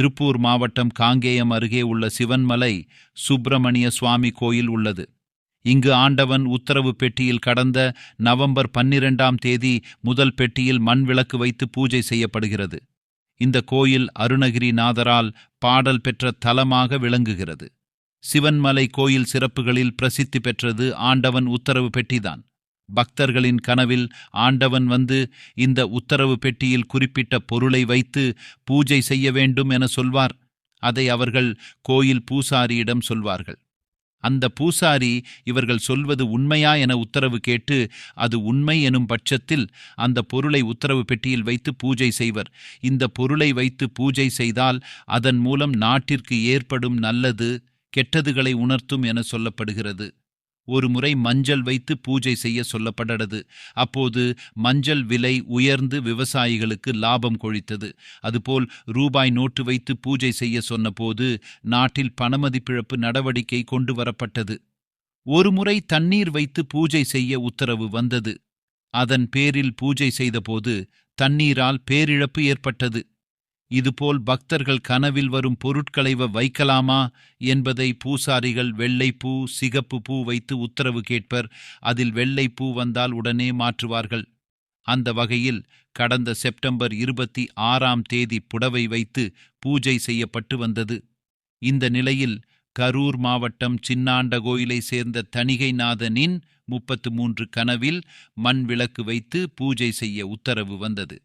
திருப்பூர் மாவட்டம் காங்கேயம் அருகே உள்ள சிவன்மலை சுப்பிரமணிய சுவாமி கோயில் உள்ளது. இங்கு ஆண்டவன் உத்தரவு பெட்டியில் கடந்த நவம்பர் பன்னிரெண்டாம் தேதி முதல் பெட்டியில் மண் விளக்கு வைத்து பூஜை செய்யப்படுகிறது. இந்த கோயில் அருணகிரிநாதரால் பாடல் பெற்ற தலமாக விளங்குகிறது. சிவன்மலை கோயில் சிறப்புகளில் பிரசித்தி பெற்றது ஆண்டவன் உத்தரவு பெட்டிதான். பக்தர்களின் கனவில் ஆண்டவன் வந்து இந்த உத்தரவு பெட்டியில் குறிப்பிட்ட பொருளை வைத்து பூஜை செய்ய வேண்டும் என சொல்வார். அதை அவர்கள் கோயில் பூசாரியிடம் சொல்வார்கள். அந்த பூசாரி இவர்கள் சொல்வது உண்மையா என உத்தரவு கேட்டு அது உண்மை எனும் பட்சத்தில் அந்த பொருளை உத்தரவு பெட்டியில் வைத்து பூஜை செய்வர். இந்த பொருளை வைத்து பூஜை செய்தால் அதன் மூலம் நாட்டிற்கு ஏற்படும் நல்லது கெட்டதுகளை உணர்த்தும் என சொல்லப்படுகிறது. ஒரு முறை மஞ்சள் வைத்து பூஜை செய்ய சொல்லப்பட்டது. அப்போது மஞ்சள் விலை உயர்ந்து விவசாயிகளுக்கு லாபம் கொழித்தது. அதுபோல் ரூபாய் நோட்டு வைத்து பூஜை செய்ய சொன்னபோது நாட்டில் பணமதிப்பிழப்பு நடவடிக்கை கொண்டு வரப்பட்டது ஒரு முறை தண்ணீர் வைத்து பூஜை செய்ய உத்தரவு வந்தது. அதன் பேரில் பூஜை செய்தபோது தண்ணீரால் பேரிழப்பு ஏற்பட்டது. இதுபோல் பக்தர்கள் கனவில் வரும் பொருட்களை வைக்கலாமா என்பதை பூசாரிகள் வெள்ளைப்பூ சிகப்பு பூ வைத்து உத்தரவு கேட்பர். அதில் வெள்ளைப்பூ வந்தால் உடனே மாற்றுவார்கள். அந்த வகையில் கடந்த செப்டம்பர் இருபத்தி ஆறாம் தேதி புடவை வைத்து பூஜை செய்யப்பட்டு வந்தது. இந்த நிலையில் கரூர் மாவட்டம் சின்னாண்ட கோயிலை சேர்ந்த தணிகைநாதனின் முப்பத்து மூன்று கனவில் மண் விளக்கு வைத்து பூஜை செய்ய உத்தரவு வந்தது.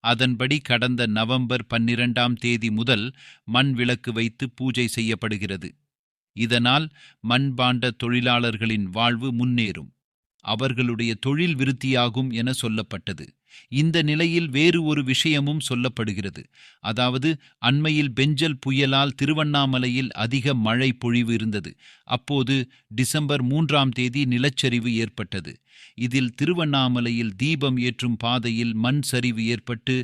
அதன்படி கடந்த நவம்பர் பன்னிரண்டாம் தேதி முதல் மண் விளக்கு வைத்து பூஜை செய்யப்படுகிறது. இதனால் மண்பாண்ட தொழிலாளர்களின் வாழ்வு முன்னேறும். அவர்களுடைய தொழில் விருத்தியாகும் என சொல்லப்பட்டது. இந்த நிலையில் வேறு ஒரு விஷயமும் சொல்லப்படுகிறது. அதாவது அண்மையில் பெஞ்சல் புயலால் திருவண்ணாமலையில் அதிக மழை பொழிவு இருந்தது. அப்போது டிசம்பர் மூன்றாம் தேதி நிலச்சரிவு ஏற்பட்டது. இதில் திருவண்ணாமலையில் தீபம் ஏற்றும் பாதையில் மண் சரிவு ஏற்பட்டு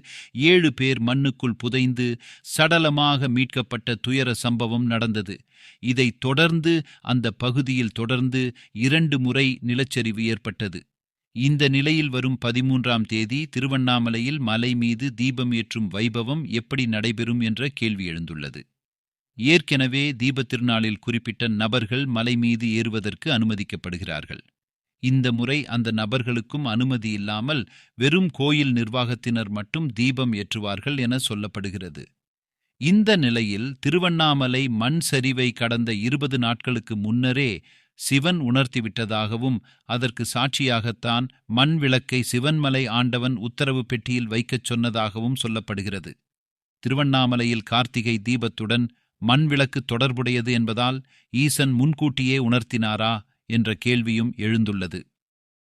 ஏழு பேர் மண்ணுக்குள் புதைந்து சடலமாக மீட்கப்பட்ட துயர சம்பவம் நடந்தது. இதைத் தொடர்ந்து அந்த பகுதியில் தொடர்ந்து இரண்டு முறை நிலச்சரிவு ஏற்பட்டது. இந்த நிலையில் வரும் பதிமூன்றாம் தேதி திருவண்ணாமலையில் மலை மீது தீபம் ஏற்றும் வைபவம் எப்படி நடைபெறும் என்ற கேள்வி எழுந்துள்ளது. ஏற்கனவே தீபத் திருநாளில் குறிப்பிட்ட நபர்கள் மலை மீது ஏறுவதற்கு அனுமதிக்கப்படுகிறார்கள். இந்த முறை அந்த நபர்களுக்கும் அனுமதி இல்லாமல் வெறும் கோயில் நிர்வாகத்தினர் மட்டும் தீபம் ஏற்றுவார்கள் என சொல்லப்படுகிறது. இந்த நிலையில் திருவண்ணாமலை மண் சரிவை கடந்த இருபது நாட்களுக்கு முன்னரே சிவன் உணர்த்திவிட்டதாகவும் அதற்கு சாட்சியாகத்தான் மண் விளக்கை சிவன்மலை ஆண்டவன் உத்தரவு பெட்டியில் வைக்கச் சொன்னதாகவும் சொல்லப்படுகிறது. திருவண்ணாமலையில் கார்த்திகை தீபத்துடன் மண் விளக்கு தொடர்புடையது என்பதால் ஈசன் முன்கூட்டியே உணர்த்தினாரா? என்ற கேள்வியும் எழுந்துள்ளது.